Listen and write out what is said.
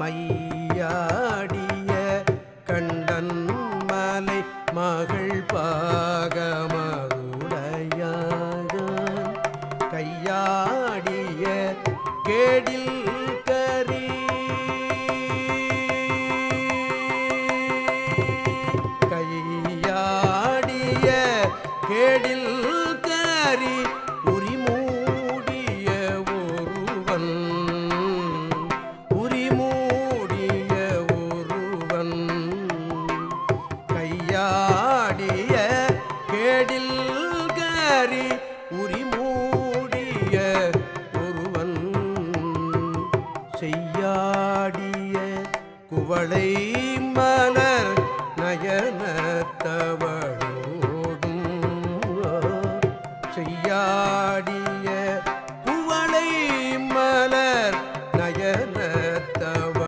மையாடிய கண்டன் மலை மகள் பாகமருடையாக கையாடிய கேடில் கரி. கையாடிய கேடில் கரி. கையாடிய கேடில் கரி உரிமூடிய ஒருவன் செய்யாடிய குவளை மலர் நயனத்தவளோடும் செய்யாடிய